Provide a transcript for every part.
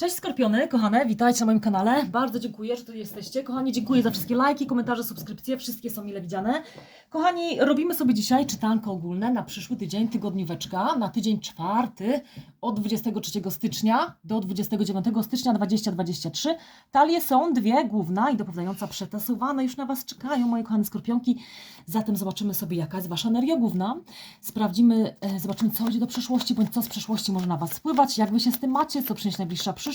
Cześć Skorpiony, kochane, witajcie na moim kanale. Bardzo dziękuję, że tu jesteście. Kochani, dziękuję za wszystkie lajki, komentarze, subskrypcje. Wszystkie są mile widziane. Kochani, robimy sobie dzisiaj czytanko ogólne na przyszły tydzień, tygodnióweczka, na tydzień czwarty od 23 stycznia do 29 stycznia 2023. Talie są dwie, główna i dopowiadająca przetasowane. Już na Was czekają, moje kochane Skorpionki. Zatem zobaczymy sobie, jaka jest Wasza energia główna. Sprawdzimy, e, zobaczymy, co idzie do przeszłości, bądź co z przeszłości może na Was wpływać, jak Wy się z tym macie, co przyniesie najbliższa przyszłość,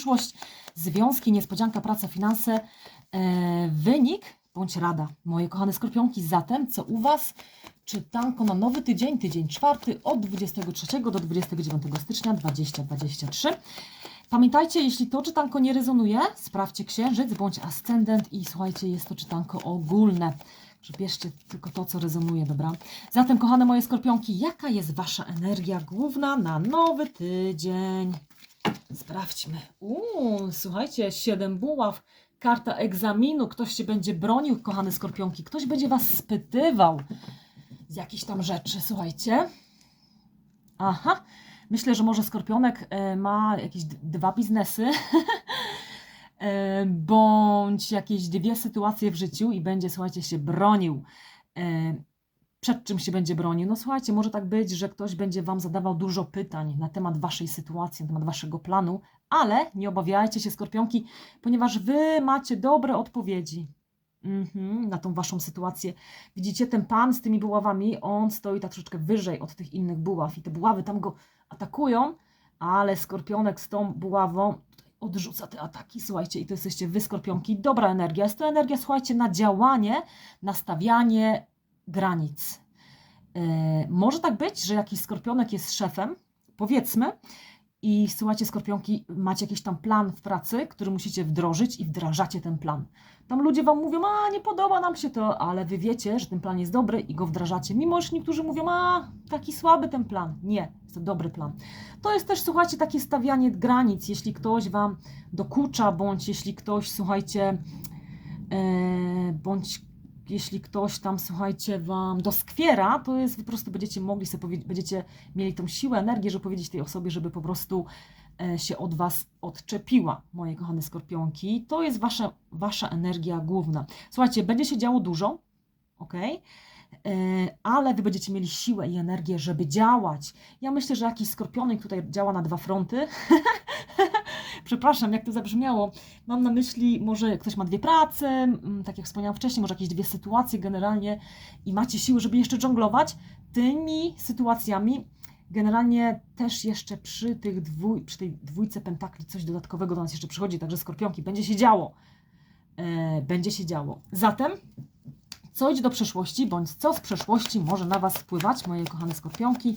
związki, niespodzianka, praca, finanse, e, wynik bądź rada. Moje kochane Skorpionki, zatem co u Was? Czytanko na nowy tydzień, tydzień czwarty od 23 do 29 stycznia 2023. Pamiętajcie, jeśli to czytanko nie rezonuje, sprawdźcie księżyc bądź ascendent i słuchajcie, jest to czytanko ogólne. Przebierzcie tylko to, co rezonuje, dobra? Zatem, kochane moje skorpionki, jaka jest Wasza energia główna na nowy tydzień? Sprawdźmy. Uuu, słuchajcie, siedem buław, karta egzaminu. Ktoś się będzie bronił, kochane skorpionki. Ktoś będzie Was spytywał z jakichś tam rzeczy, słuchajcie. Aha, myślę, że może skorpionek e, ma jakieś dwa biznesy. e, bądź jakieś dwie sytuacje w życiu i będzie, słuchajcie, się bronił. Przed czym się będzie bronił? No słuchajcie, może tak być, że ktoś będzie Wam zadawał dużo pytań na temat Waszej sytuacji, na temat Waszego planu, ale nie obawiajcie się, skorpionki, ponieważ Wy macie dobre odpowiedzi. Mhm, na tą waszą sytuację. Widzicie, ten pan z tymi buławami, on stoi tak troszeczkę wyżej od tych innych buław i te buławy tam go atakują, ale skorpionek z tą buławą odrzuca te ataki, słuchajcie, i to jesteście wy, skorpionki, dobra energia. Jest to energia, słuchajcie, na działanie, na stawianie granic. E, może tak być, że jakiś skorpionek jest szefem, powiedzmy, i słuchajcie, skorpionki, macie jakiś tam plan w pracy, który musicie wdrożyć i wdrażacie ten plan. Tam ludzie wam mówią, a nie podoba nam się to, ale wy wiecie, że ten plan jest dobry i go wdrażacie. Mimo, że niektórzy mówią, a taki słaby ten plan. Nie, jest to dobry plan. To jest też, słuchajcie, takie stawianie granic. Jeśli ktoś wam dokucza, bądź jeśli ktoś, słuchajcie, e, bądź jeśli ktoś tam, słuchajcie, wam doskwiera, to jest, po prostu będziecie mogli sobie powiedzieć, będziecie mieli tą siłę, energię, żeby powiedzieć tej osobie, żeby po prostu e, się od was odczepiła, moje kochane skorpionki. To jest wasza, wasza energia główna. Słuchajcie, będzie się działo dużo, ok? Ale wy będziecie mieli siłę i energię, żeby działać. Ja myślę, że jakiś skorpionek tutaj działa na dwa fronty. Przepraszam, jak to zabrzmiało. Mam na myśli, może ktoś ma dwie prace, tak jak wspomniałam wcześniej, może jakieś dwie sytuacje generalnie i macie siłę, żeby jeszcze dżonglować tymi sytuacjami. Generalnie też jeszcze przy, tych dwój, przy tej dwójce pentakli coś dodatkowego do nas jeszcze przychodzi, także skorpionki, będzie się działo. E, będzie się działo. Zatem, co idzie do przeszłości, bądź co z przeszłości może na Was wpływać, moje kochane skorpionki?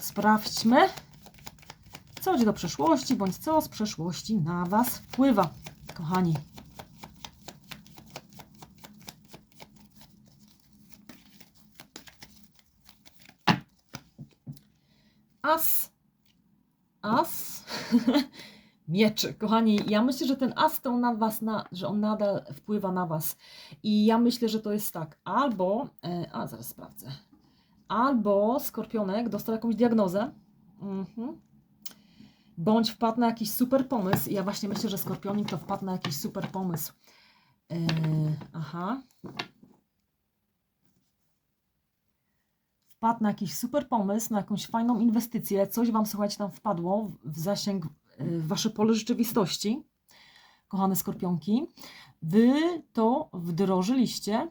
Sprawdźmy, co idzie do przeszłości, bądź co z przeszłości na Was wpływa, kochani. As. As. Mieczy, kochani, ja myślę, że ten as to na was, na, że on nadal wpływa na was. I ja myślę, że to jest tak, albo, e, a zaraz sprawdzę, albo skorpionek dostał jakąś diagnozę, mhm. Bądź wpadł na jakiś super pomysł. Ja właśnie myślę, że skorpionik to wpadł na jakiś super pomysł. E, aha. wpadł na jakiś super pomysł, na jakąś fajną inwestycję, coś Wam, słuchajcie, tam wpadło w zasięg, y, w Wasze pole rzeczywistości, kochane skorpionki. Wy to wdrożyliście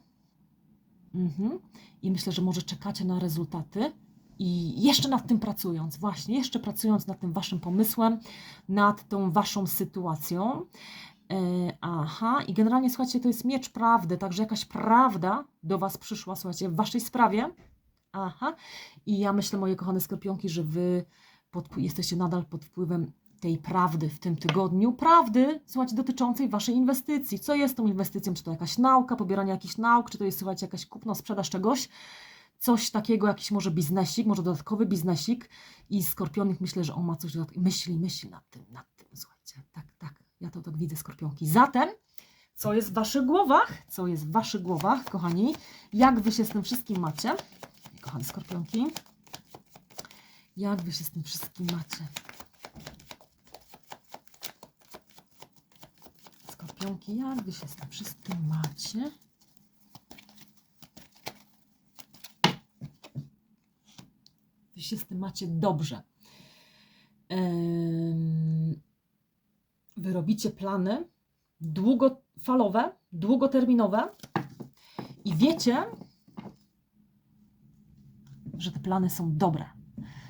mhm. i myślę, że może czekacie na rezultaty i jeszcze nad tym pracując, właśnie, jeszcze pracując nad tym Waszym pomysłem, nad tą Waszą sytuacją. E, aha, i generalnie, słuchajcie, to jest miecz prawdy, także jakaś prawda do Was przyszła, słuchajcie, w Waszej sprawie. Aha. I ja myślę, moje kochane skorpionki, że wy pod, jesteście nadal pod wpływem tej prawdy w tym tygodniu. Prawdy, słuchajcie, dotyczącej waszej inwestycji. Co jest tą inwestycją? Czy to jakaś nauka, pobieranie jakichś nauk, czy to jest, słuchajcie, jakaś kupno, sprzedaż czegoś? Coś takiego, jakiś może biznesik, może dodatkowy biznesik. I skorpionik myślę, że on ma coś dodatkowego. Myśli, myśli nad tym, nad tym, słuchajcie. Tak, tak. Ja to tak widzę, skorpionki. Zatem co jest w waszych głowach? Co jest w waszych głowach, kochani? Jak wy się z tym wszystkim macie? kochane skorpionki. Jak wy się z tym wszystkim macie? skorpionki, jak wy się z tym wszystkim macie? Wy się z tym macie dobrze. Em, Wy robicie plany długofalowe, długoterminowe i wiecie, że te plany są dobre.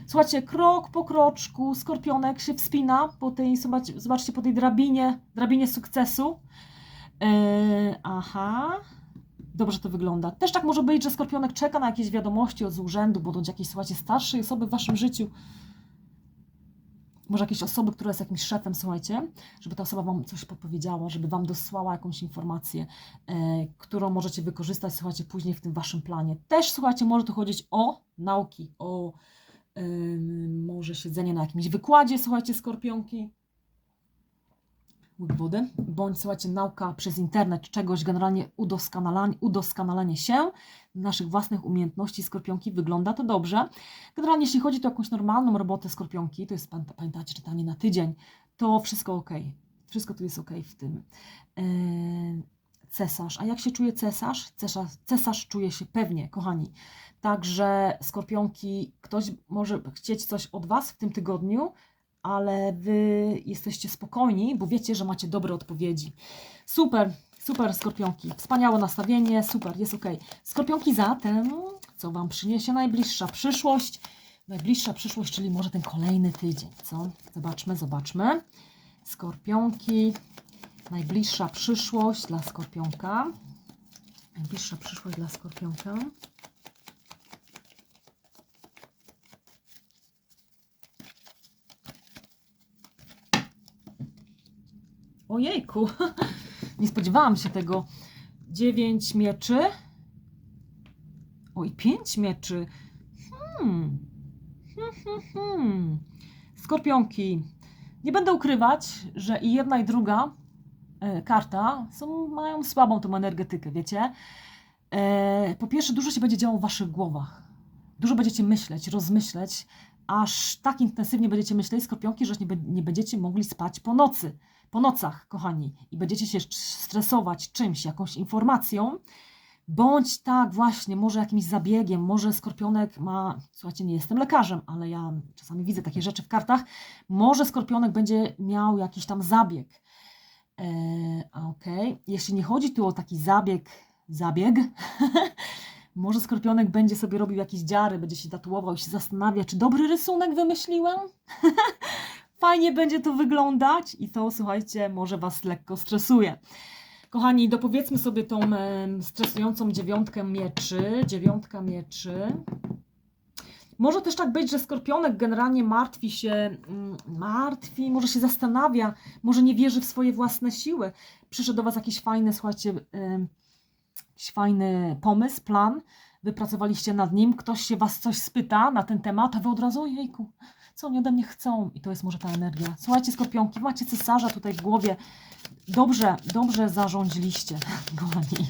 Słuchajcie, krok po kroczku skorpionek się wspina po tej, zobaczcie po tej drabinie, drabinie sukcesu. Yy, aha. Dobrze to wygląda. Też tak może być, że skorpionek czeka na jakieś wiadomości od z urzędu, bądź jakiejś, słuchajcie, starszej osoby w waszym życiu. Może jakiejś osoby, która jest jakimś szefem, słuchajcie, żeby ta osoba wam coś podpowiedziała, żeby wam dosłała jakąś informację, e, którą możecie wykorzystać, słuchajcie, później w tym waszym planie. Też, słuchajcie, może tu chodzić o nauki, o Ym, może siedzenie na jakimś wykładzie, słuchajcie, skorpionki. Wody. Bądź, słuchajcie, nauka przez internet czegoś, generalnie udoskonalanie, udoskonalenie się naszych własnych umiejętności skorpionki. Wygląda to dobrze. Generalnie, jeśli chodzi o jakąś normalną robotę skorpionki, to jest, pamię- pamiętacie, czytanie na tydzień, to wszystko ok. Wszystko tu jest ok w tym. Yy, cesarz. A jak się czuje cesarz? Cesarz, cesarz czuje się pewnie, kochani. Także skorpionki, ktoś może chcieć coś od Was w tym tygodniu, ale Wy jesteście spokojni, bo wiecie, że macie dobre odpowiedzi. Super, super skorpionki. Wspaniałe nastawienie, super, jest ok. Skorpionki zatem, co Wam przyniesie najbliższa przyszłość? Najbliższa przyszłość, czyli może ten kolejny tydzień, co? Zobaczmy, zobaczmy. Skorpionki, najbliższa przyszłość dla skorpionka. Najbliższa przyszłość dla skorpionka. Ojejku, nie spodziewałam się tego. Dziewięć mieczy. Oj, pięć mieczy. Hmm. Hmm, hmm, hmm. Skorpionki. Nie będę ukrywać, że i jedna, i druga e, karta są, mają słabą tą energetykę, wiecie? E, po pierwsze, dużo się będzie działo w waszych głowach. Dużo będziecie myśleć, rozmyśleć, aż tak intensywnie będziecie myśleć, skorpionki, że nie, nie będziecie mogli spać po nocy po nocach, kochani, i będziecie się stresować czymś, jakąś informacją, bądź tak właśnie, może jakimś zabiegiem, może skorpionek ma, słuchajcie, nie jestem lekarzem, ale ja czasami widzę takie rzeczy w kartach, może skorpionek będzie miał jakiś tam zabieg. Eee, okej, jeśli nie chodzi tu o taki zabieg, zabieg, może skorpionek będzie sobie robił jakieś dziary, będzie się tatuował i się zastanawia, czy dobry rysunek wymyśliłem? fajnie będzie to wyglądać i to, słuchajcie, może Was lekko stresuje. Kochani, dopowiedzmy sobie tą stresującą dziewiątkę mieczy. Dziewiątka mieczy. Może też tak być, że skorpionek generalnie martwi się, mm, martwi, może się zastanawia, może nie wierzy w swoje własne siły. Przyszedł do Was jakiś fajny, słuchajcie, jakiś fajny pomysł, plan, wypracowaliście nad nim, ktoś się Was coś spyta na ten temat, a Wy od razu, ojejku, co oni ode mnie chcą. I to jest może ta energia. Słuchajcie, skorpionki, macie cesarza tutaj w głowie. Dobrze, dobrze zarządziliście, kochani.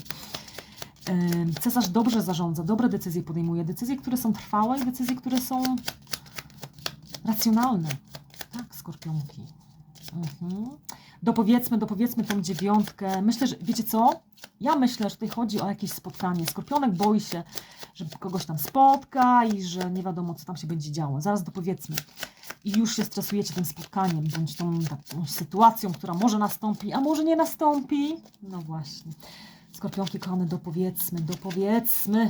Cesarz dobrze zarządza, dobre decyzje podejmuje. Decyzje, które są trwałe i decyzje, które są racjonalne. Tak, skorpionki. Mhm. Dopowiedzmy, dopowiedzmy tą dziewiątkę. Myślę, że wiecie co? Ja myślę, że tutaj chodzi o jakieś spotkanie. Skorpionek boi się, że kogoś tam spotka i że nie wiadomo, co tam się będzie działo. Zaraz dopowiedzmy. I już się stresujecie tym spotkaniem, bądź tą taką sytuacją, która może nastąpi, a może nie nastąpi. No właśnie. Skorpionki kochane, dopowiedzmy, dopowiedzmy.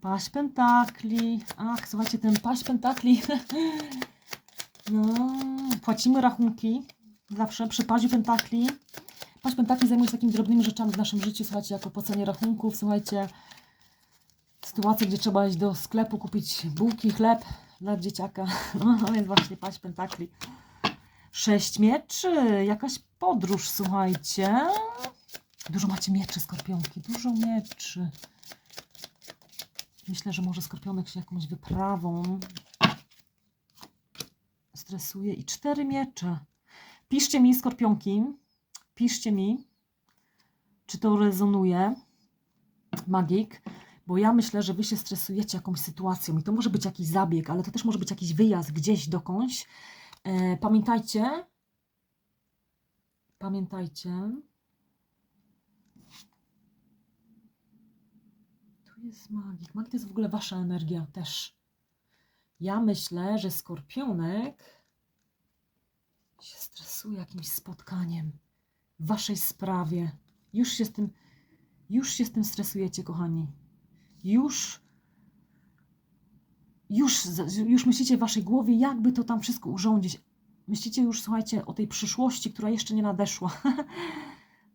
Paść pentakli. Ach, słuchajcie, ten paść pentakli. No, płacimy rachunki. Zawsze przy paźu pentakli. Paść pentakli zajmuje się takimi drobnymi rzeczami w naszym życiu, słuchajcie, jak opłacenie rachunków, słuchajcie, sytuacje, gdzie trzeba iść do sklepu, kupić bułki, chleb dla dzieciaka. No, więc właśnie paść pentakli. Sześć mieczy, jakaś podróż, słuchajcie. Dużo macie mieczy, skorpionki, dużo mieczy. Myślę, że może skorpionek się jakąś wyprawą stresuje. I cztery miecze. Piszcie mi, skorpionki, piszcie mi, czy to rezonuje, magik, bo ja myślę, że wy się stresujecie jakąś sytuacją i to może być jakiś zabieg, ale to też może być jakiś wyjazd gdzieś dokądś. E, pamiętajcie, pamiętajcie, tu jest magik. Magik to jest w ogóle wasza energia też. Ja myślę, że skorpionek się stresuje jakimś spotkaniem w waszej sprawie. Już się z tym, już się z tym stresujecie, kochani. Już, już, już myślicie w waszej głowie, jakby to tam wszystko urządzić. Myślicie już, słuchajcie, o tej przyszłości, która jeszcze nie nadeszła.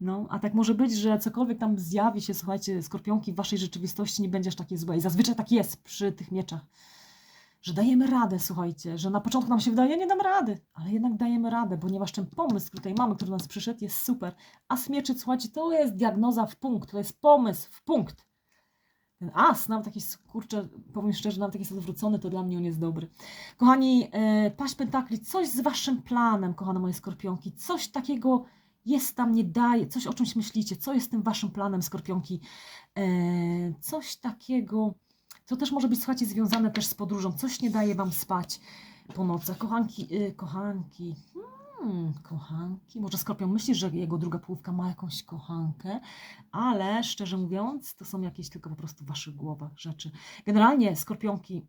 No, a tak może być, że cokolwiek tam zjawi się, słuchajcie, skorpionki w waszej rzeczywistości nie będzie aż takie złe. I zazwyczaj tak jest przy tych mieczach że dajemy radę, słuchajcie, że na początku nam się wydaje, nie dam rady, ale jednak dajemy radę, ponieważ ten pomysł, który tutaj mamy, który do nas przyszedł, jest super. A smieczy, słuchajcie, to jest diagnoza w punkt, to jest pomysł w punkt. Ten as, nawet taki, kurczę, powiem szczerze, nawet taki jest odwrócony, to dla mnie on jest dobry. Kochani, e, paść pentakli, coś z waszym planem, kochane moje skorpionki, coś takiego jest tam, nie daje, coś o czymś myślicie, co jest tym waszym planem, skorpionki, e, coś takiego, to też może być, słuchajcie, związane też z podróżą. Coś nie daje Wam spać po nocach. Kochanki, y, kochanki, hmm, kochanki. Może Skorpion myśli, że jego druga połówka ma jakąś kochankę, ale szczerze mówiąc, to są jakieś tylko po prostu w Waszych głowach rzeczy. Generalnie Skorpionki,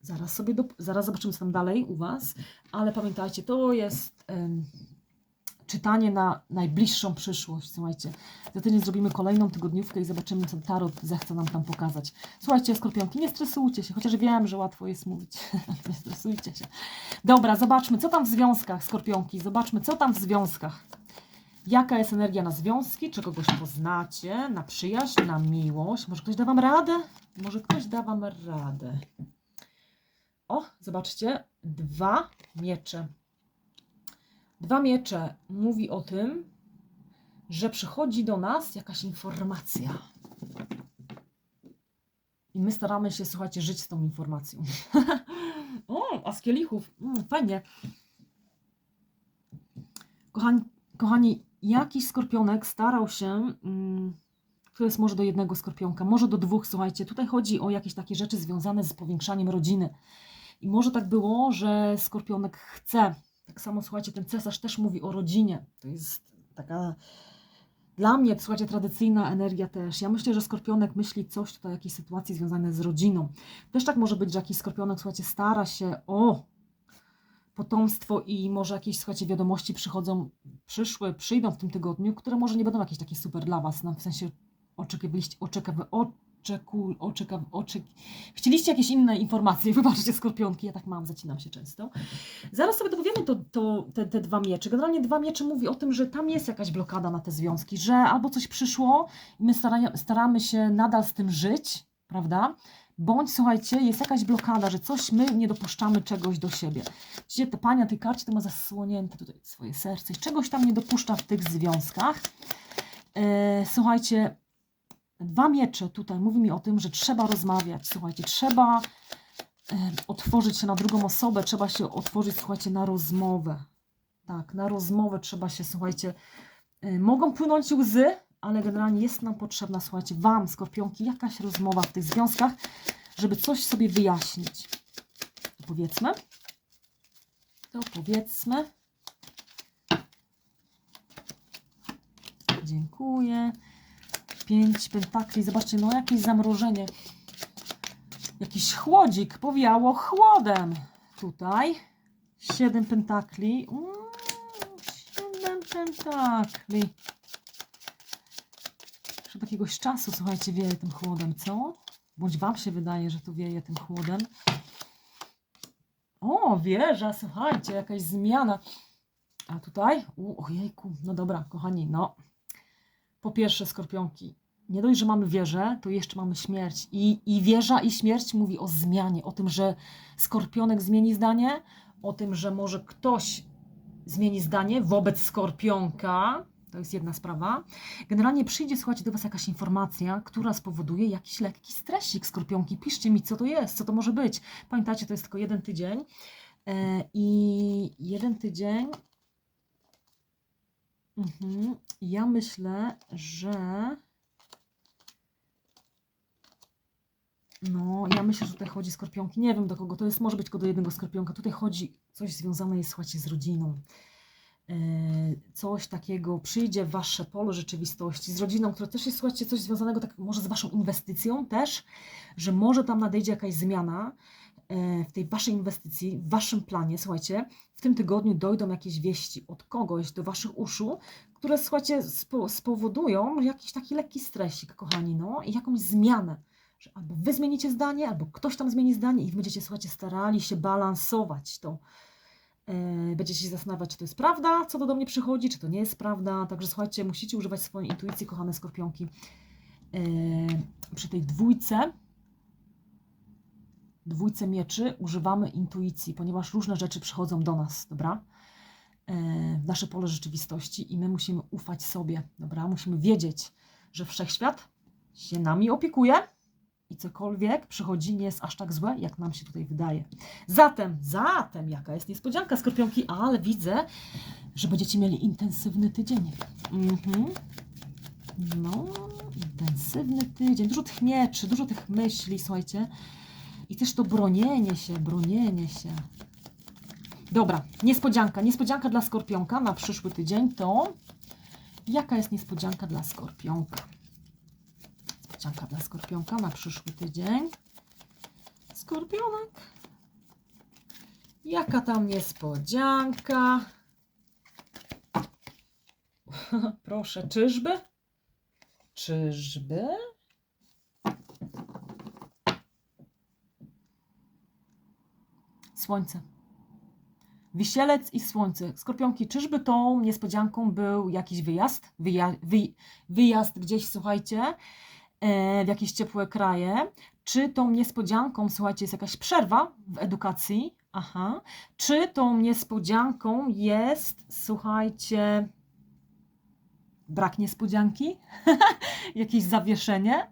zaraz sobie, do, zaraz zobaczymy co tam dalej u Was, ale pamiętajcie, to jest... em, czytanie na najbliższą przyszłość. Słuchajcie, za tydzień zrobimy kolejną tygodniówkę i zobaczymy, co Tarot zechce nam tam pokazać. Słuchajcie, skorpionki, nie stresujcie się, chociaż wiem, że łatwo jest mówić. nie stresujcie się. Dobra, zobaczmy, co tam w związkach, skorpionki. Zobaczmy, co tam w związkach. Jaka jest energia na związki? Czy kogoś poznacie? Na przyjaźń, na miłość? Może ktoś da Wam radę? Może ktoś da Wam radę. O, zobaczcie, dwa miecze. Dwa miecze mówi o tym, że przychodzi do nas jakaś informacja. I my staramy się, słuchajcie, żyć z tą informacją. o, a z kielichów. Mm, fajnie. Kochani, kochani, jakiś skorpionek starał się. Mm, to jest może do jednego skorpionka, może do dwóch, słuchajcie. Tutaj chodzi o jakieś takie rzeczy związane z powiększaniem rodziny. I może tak było, że skorpionek chce tak samo, słuchajcie, ten cesarz też mówi o rodzinie. To jest taka dla mnie, słuchajcie, tradycyjna energia też. Ja myślę, że skorpionek myśli coś tutaj, jakieś sytuacje związane z rodziną. Też tak może być, że jakiś skorpionek, słuchajcie, stara się o potomstwo i może jakieś, słuchajcie, wiadomości przychodzą, przyszły, przyjdą w tym tygodniu, które może nie będą jakieś takie super dla Was, no, w sensie oczekiwaliście, oczekiwa, oczeku, oczeka, oczek... Chcieliście jakieś inne informacje, wybaczcie skorpionki, ja tak mam, zacinam się często. Zaraz sobie dopowiemy to, to, te, te dwa miecze. Generalnie dwa miecze mówi o tym, że tam jest jakaś blokada na te związki, że albo coś przyszło i my stara, staramy się nadal z tym żyć, prawda? Bądź, słuchajcie, jest jakaś blokada, że coś my nie dopuszczamy czegoś do siebie. Widzicie, ta pani na tej karcie to ma zasłonięte tutaj swoje serce czegoś tam nie dopuszcza w tych związkach. E, słuchajcie, dwa miecze tutaj mówi mi o tym, że trzeba rozmawiać, słuchajcie, trzeba otworzyć się na drugą osobę, trzeba się otworzyć, słuchajcie, na rozmowę. Tak, na rozmowę trzeba się, słuchajcie, e, mogą płynąć łzy, ale generalnie jest nam potrzebna, słuchajcie, Wam, skorpionki, jakaś rozmowa w tych związkach, żeby coś sobie wyjaśnić. Powiedzmy. To powiedzmy. Dziękuję. Pięć pentakli. Zobaczcie, no jakieś zamrożenie. Jakiś chłodzik. Powiało chłodem. Tutaj. Siedem pentakli. Mm, Siedem pentakli. Już od jakiegoś czasu, słuchajcie, wieje tym chłodem, co? Bądź Wam się wydaje, że tu wieje tym chłodem. O, wieża, słuchajcie, jakaś zmiana. A tutaj? U, ojejku, no dobra, kochani, no. Po pierwsze, skorpionki. Nie dość, że mamy wieżę, to jeszcze mamy śmierć. I, I wieża i śmierć mówi o zmianie, o tym, że skorpionek zmieni zdanie, o tym, że może ktoś zmieni zdanie wobec skorpionka. To jest jedna sprawa. Generalnie przyjdzie, słuchajcie, do Was jakaś informacja, która spowoduje jakiś lekki stresik skorpionki. Piszcie mi, co to jest, co to może być. Pamiętajcie, to jest tylko jeden tydzień. E, I jeden tydzień. Mhm. Ja myślę, że. No, ja myślę, że tutaj chodzi skorpionki. Nie wiem do kogo to jest, może być tylko do jednego skorpionka. Tutaj chodzi coś związane jest, słuchajcie, z rodziną. coś takiego przyjdzie w wasze pole rzeczywistości z rodziną, która też jest, słuchajcie, coś związanego tak może z waszą inwestycją też, że może tam nadejdzie jakaś zmiana e, w tej waszej inwestycji, w waszym planie, słuchajcie, w tym tygodniu dojdą jakieś wieści od kogoś do waszych uszu, które, słuchajcie, spo, spowodują jakiś taki lekki stresik, kochani, no i jakąś zmianę, że albo wy zmienicie zdanie, albo ktoś tam zmieni zdanie i będziecie, słuchajcie, starali się balansować to, E, Będziecie się zastanawiać, czy to jest prawda, co to do mnie przychodzi, czy to nie jest prawda. Także słuchajcie, musicie używać swojej intuicji, kochane skorpionki. E, Przy tej dwójce, dwójce mieczy używamy intuicji, ponieważ różne rzeczy przychodzą do nas, dobra? E, W nasze pole rzeczywistości i my musimy ufać sobie, dobra? Musimy wiedzieć, że wszechświat się nami opiekuje i cokolwiek przychodzi nie jest aż tak złe, jak nam się tutaj wydaje. Zatem, zatem, jaka jest niespodzianka, skorpionki, ale widzę, że będziecie mieli intensywny tydzień. Mhm. No, intensywny tydzień, dużo tych mieczy, dużo tych myśli, słuchajcie. I też to bronienie się, bronienie się. Dobra, niespodzianka. Niespodzianka dla skorpionka na przyszły tydzień to... Jaka jest niespodzianka dla skorpionka? Niespodzianka dla skorpionka na przyszły tydzień. Skorpionek. Jaka tam niespodzianka? Proszę, czyżby? Czyżby? Słońce. Wisielec i słońce. Skorpionki, czyżby tą niespodzianką był jakiś wyjazd? Wyja wy wyjazd gdzieś, słuchajcie, e, w jakieś ciepłe kraje? Czy tą niespodzianką, słuchajcie, jest jakaś przerwa w edukacji? Aha. Czy tą niespodzianką jest, słuchajcie, brak niespodzianki? Jakieś zawieszenie?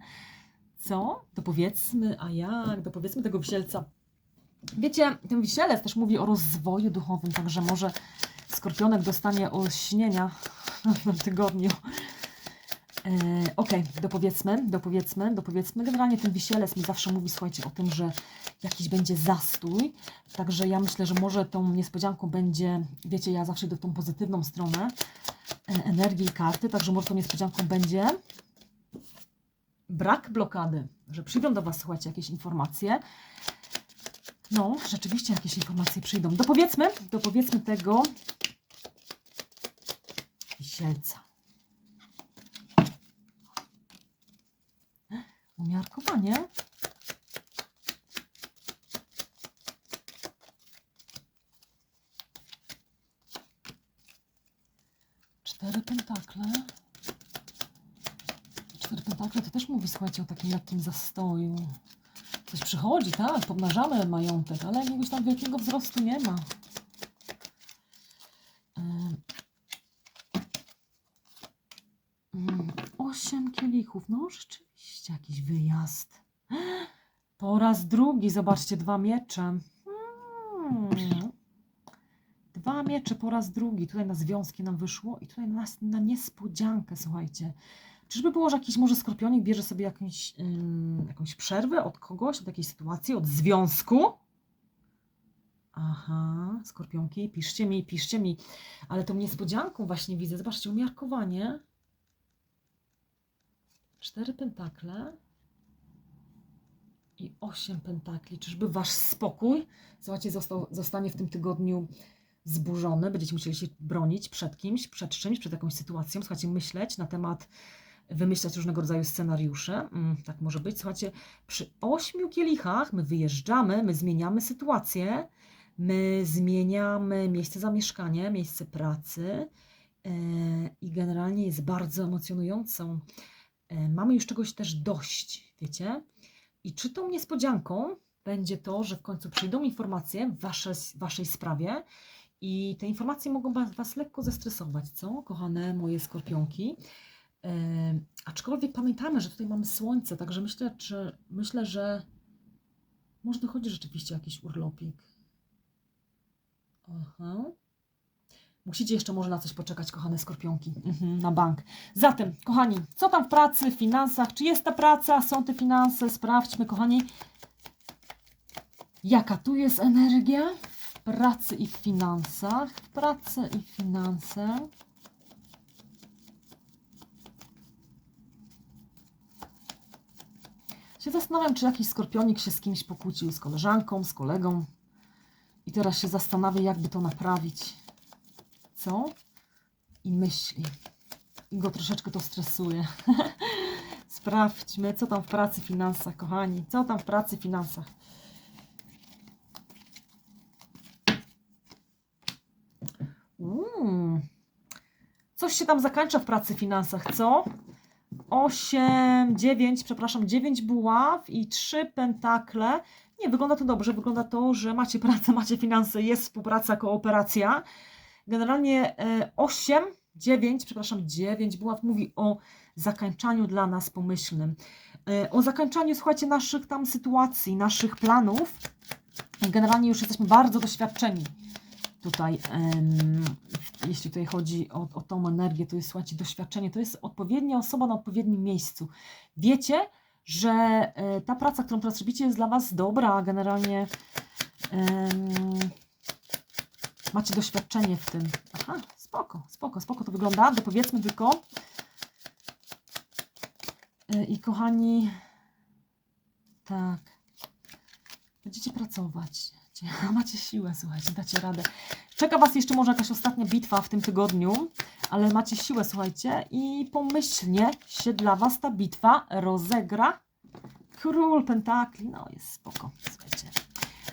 Co? Dopowiedzmy, a jak? Dopowiedzmy tego wisielca. Wiecie, ten wisielec też mówi o rozwoju duchowym, także może skorpionek dostanie olśnienia w tym tygodniu. E, Okej, dopowiedzmy, dopowiedzmy, dopowiedzmy. Generalnie ten wisielec mi zawsze mówi, słuchajcie, o tym, że jakiś będzie zastój. Także ja myślę, że może tą niespodzianką będzie, wiecie, ja zawsze idę w tą pozytywną stronę e, energii i karty, także może tą niespodzianką będzie brak blokady, że przyjdą do Was, słuchajcie, jakieś informacje. No, rzeczywiście jakieś informacje przyjdą. Dopowiedzmy, dopowiedzmy tego wisielca. Umiarkowanie. Cztery pentakle. Cztery pentakle to też mówi, słuchajcie, o takim lekkim zastoju. Coś przychodzi, tak, pomnażamy majątek, ale jakiegoś tam wielkiego wzrostu nie ma. Mm, Osiem kielichów, no rzeczywiście jakiś wyjazd. Po raz drugi, zobaczcie, dwa miecze. Hmm. Dwa miecze po raz drugi. Tutaj na związki nam wyszło i tutaj na, na niespodziankę, słuchajcie. Czyżby było, że jakiś może skorpionik bierze sobie jakąś, jakąś przerwę od kogoś, od jakiejś sytuacji, od związku? Aha, skorpionki, piszcie mi, piszcie mi. Ale tą niespodzianką właśnie widzę, zobaczcie, umiarkowanie. Cztery pentakle i osiem pentakli. Czyżby wasz spokój, słuchajcie, został, zostanie w tym tygodniu zburzony? Będziecie musieli się bronić przed kimś, przed czymś, przed jakąś sytuacją. Słuchajcie, myśleć na temat, wymyślać różnego rodzaju scenariusze. Mm, tak może być. Słuchajcie, przy ośmiu kielichach my wyjeżdżamy, my zmieniamy sytuację, my zmieniamy miejsce zamieszkania, miejsce pracy e, i generalnie jest bardzo emocjonującą. E, Mamy już czegoś też dość, wiecie? I czy tą niespodzianką będzie to, że w końcu przyjdą informacje w wasze, waszej sprawie i te informacje mogą was, was lekko zestresować, co, kochane moje skorpionki? Aczkolwiek pamiętamy, że tutaj mamy słońce, także myślę, że, myślę, że może dochodzi rzeczywiście jakiś urlopik. Aha. Musicie jeszcze może na coś poczekać, kochane skorpionki, mhm, na bank. Zatem, kochani, co tam w pracy, w finansach? Czy jest ta praca? Są te finanse? Sprawdźmy, kochani, jaka tu jest energia. pracy i w finansach. W pracy i finanse. Się zastanawiam, czy jakiś skorpionik się z kimś pokłócił, z koleżanką, z kolegą. I teraz się zastanawia, jakby to naprawić. Co? I myśli. I go troszeczkę to stresuje. Sprawdźmy, co tam w pracy, finansach, kochani. Co tam w pracy, finansach. Mm. Coś się tam zakańcza w pracy, finansach, co? 8, 9, przepraszam, 9 buław i 3 pentakle. Nie, wygląda to dobrze. Wygląda to, że macie pracę, macie finanse, jest współpraca, kooperacja. Generalnie e, 8, 9, przepraszam, 9 buław mówi o zakańczaniu dla nas pomyślnym. E, O zakańczaniu, słuchajcie, naszych tam sytuacji, naszych planów. Generalnie już jesteśmy bardzo doświadczeni tutaj, em, jeśli tutaj chodzi o, o tą energię, to jest, słuchajcie, doświadczenie, to jest odpowiednia osoba na odpowiednim miejscu. Wiecie, że e, ta praca, którą teraz robicie, jest dla Was dobra, generalnie em, macie doświadczenie w tym. Aha, spoko, spoko, spoko to wygląda. Dopowiedzmy tylko. E, I kochani, tak, będziecie pracować. Cie- Macie siłę, słuchajcie, dacie radę. Czeka Was jeszcze może jakaś ostatnia bitwa w tym tygodniu, ale macie siłę, słuchajcie, i pomyślnie się dla Was ta bitwa rozegra. Król Pentakli, no jest spoko, słuchajcie.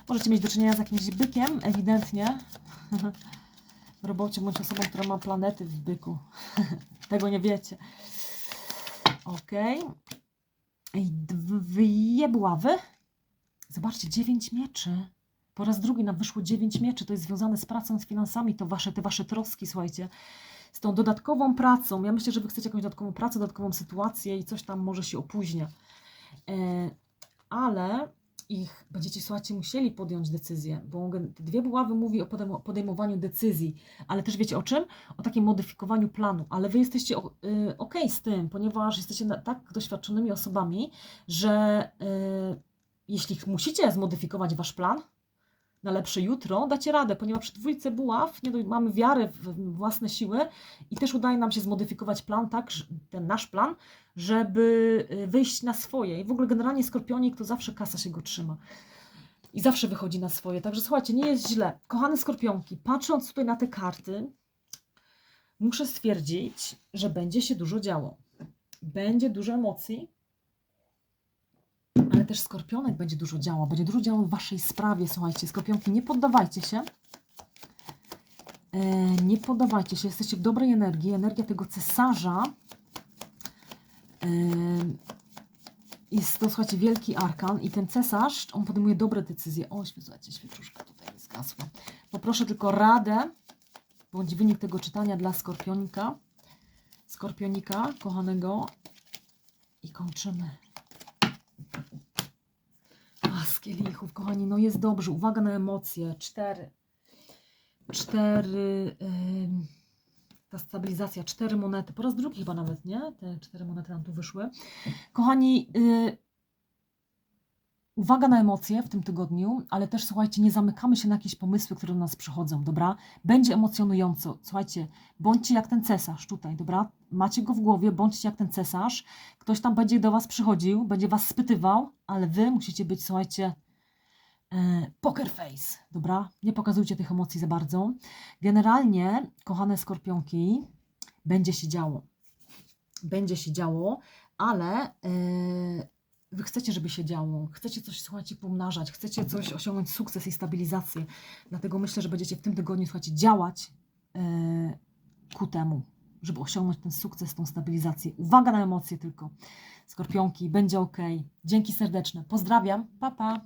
Możecie mieć do czynienia z jakimś bykiem, ewidentnie. W robocie bądź osobą, która ma planety w byku. Tego nie wiecie. Okej. Dwie buławy. Zobaczcie, dziewięć mieczy. Po raz drugi nam wyszło dziewięć mieczy. To jest związane z pracą, z finansami. To wasze, te wasze troski, słuchajcie. Z tą dodatkową pracą. Ja myślę, że wy chcecie jakąś dodatkową pracę, dodatkową sytuację i coś tam może się opóźnia. E, ale ich będziecie, słuchajcie, musieli podjąć decyzję, bo te dwie buławy mówi o podejm- podejmowaniu decyzji, ale też wiecie o czym? O takim modyfikowaniu planu, ale wy jesteście y, okej z tym, ponieważ jesteście tak doświadczonymi osobami, że y, jeśli musicie zmodyfikować wasz plan na lepsze jutro, dacie radę, ponieważ przy dwójce buław nie mamy wiarę w własne siły i też udaje nam się zmodyfikować plan, tak, ten nasz plan, żeby y, wyjść na swoje. I w ogóle generalnie skorpionik to zawsze kasa się go trzyma. I zawsze wychodzi na swoje. Także słuchajcie, nie jest źle. Kochane skorpionki, patrząc tutaj na te karty, muszę stwierdzić, że będzie się dużo działo. Będzie dużo emocji, ale też skorpionek będzie dużo działał. Będzie dużo działał w waszej sprawie. Słuchajcie, skorpionki, nie poddawajcie się. E, nie poddawajcie się, jesteście w dobrej energii. Energia tego cesarza Ym, Jest to, słuchajcie, wielki arkan i ten cesarz, on podejmuje dobre decyzje. O, słuchajcie, świeczuszka tutaj mi zgasła. Poproszę tylko radę, bądź wynik tego czytania dla skorpionika. Skorpionika, kochanego. I kończymy. A, z kielichów, kochani, no jest dobrze. Uwaga na emocje. Cztery. Cztery. ym, ta stabilizacja, cztery monety, po raz drugi chyba nawet, nie? Te cztery monety nam tu wyszły. Kochani, y, uwaga na emocje w tym tygodniu, ale też słuchajcie, nie zamykamy się na jakieś pomysły, które do nas przychodzą, dobra? Będzie emocjonująco. Słuchajcie, bądźcie jak ten cesarz tutaj, dobra? Macie go w głowie, bądźcie jak ten cesarz. Ktoś tam będzie do was przychodził, będzie was spytywał, ale wy musicie być, słuchajcie, e, poker face, dobra? Nie pokazujcie tych emocji za bardzo. Generalnie, kochane skorpionki, będzie się działo. Będzie się działo, ale e, wy chcecie, żeby się działo. Chcecie coś, słuchajcie, pomnażać, chcecie coś osiągnąć sukces i stabilizację. Dlatego myślę, że będziecie w tym tygodniu, słuchajcie, działać e, ku temu, żeby osiągnąć ten sukces, tą stabilizację. Uwaga na emocje tylko. Skorpionki, będzie ok. Dzięki serdeczne. Pozdrawiam. Pa, pa.